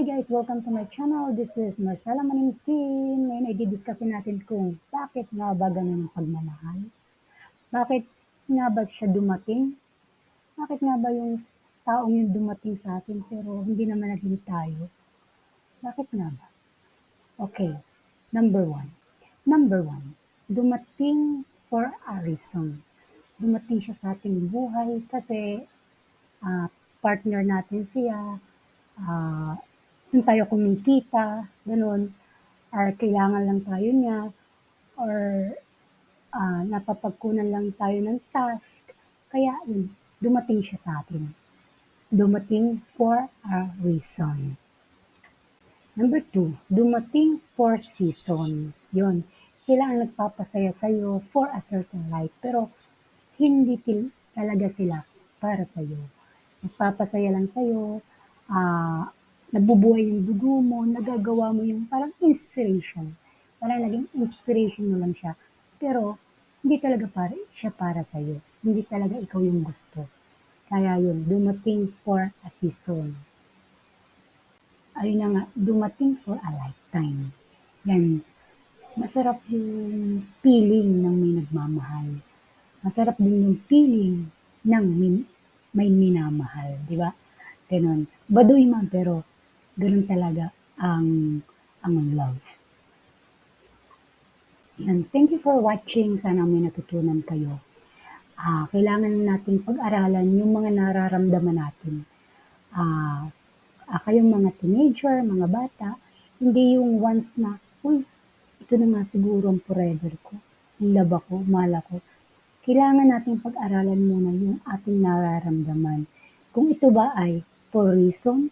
Hi guys, welcome to my channel. This is Marcela Maning Team. Ngayon ay didiscusin natin kung bakit nga ba ganun ang pagmamahal? Bakit nga ba siya dumating? Bakit nga ba yung taong yung dumating sa atin pero hindi naman naging tayo? Bakit nga ba? Okay, number one. Number one, dumating for a reason. Dumating siya sa ating buhay kasi ah, partner natin siya, ah, doon tayo kumikita, ganun, or kailangan lang tayo niya, or ah, napapagkunan lang tayo ng task. Kaya yun, dumating siya sa atin. Dumating for a reason. Number two, dumating for season. Yun, sila ang nagpapasaya sa'yo for a certain life. Pero hindi til- talaga sila para sa'yo. Nagpapasaya lang sa'yo, ah, nabubuhay yung dugo mo, nagagawa mo yung parang inspiration. Parang naging inspiration mo lang siya. Pero hindi talaga para, siya para sa'yo. Hindi talaga ikaw yung gusto. Kaya yun, dumating for a season. Ayun na nga, dumating for a lifetime. Yan, masarap yung feeling ng may nagmamahal. Masarap din yung feeling ng may, may minamahal, di ba? Ganon. Baduy man, pero ganun talaga ang ang love. Yan. Thank you for watching. Sana may natutunan kayo. Ah, kailangan nating pag-aralan yung mga nararamdaman natin. Ah, kayong mga teenager, mga bata, hindi yung once na, uy, ito na nga siguro ang forever ko. Love ako, mahal ako. Kailangan nating pag-aralan muna yung ating nararamdaman. Kung ito ba ay for reason,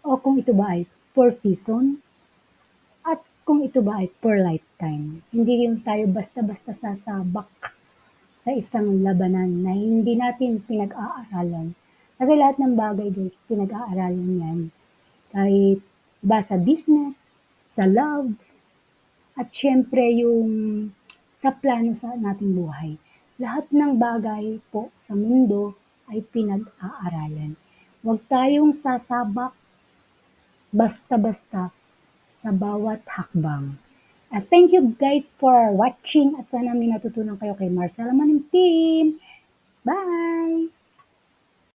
o kung ito ba ay for season, at kung ito ba ay for lifetime. Hindi yung tayo basta-basta sasabak sa isang labanan na hindi natin pinag-aaralan. Kasi lahat ng bagay guys, pinag-aaralan yan. Kahit ba sa business, sa love, at syempre yung sa plano sa nating buhay. Lahat ng bagay po sa mundo ay pinag-aaralan. Huwag tayong sasabak basta-basta sa bawat hakbang. At thank you guys for watching at sana may natutunan kayo kay Marcela Maning Team. Bye!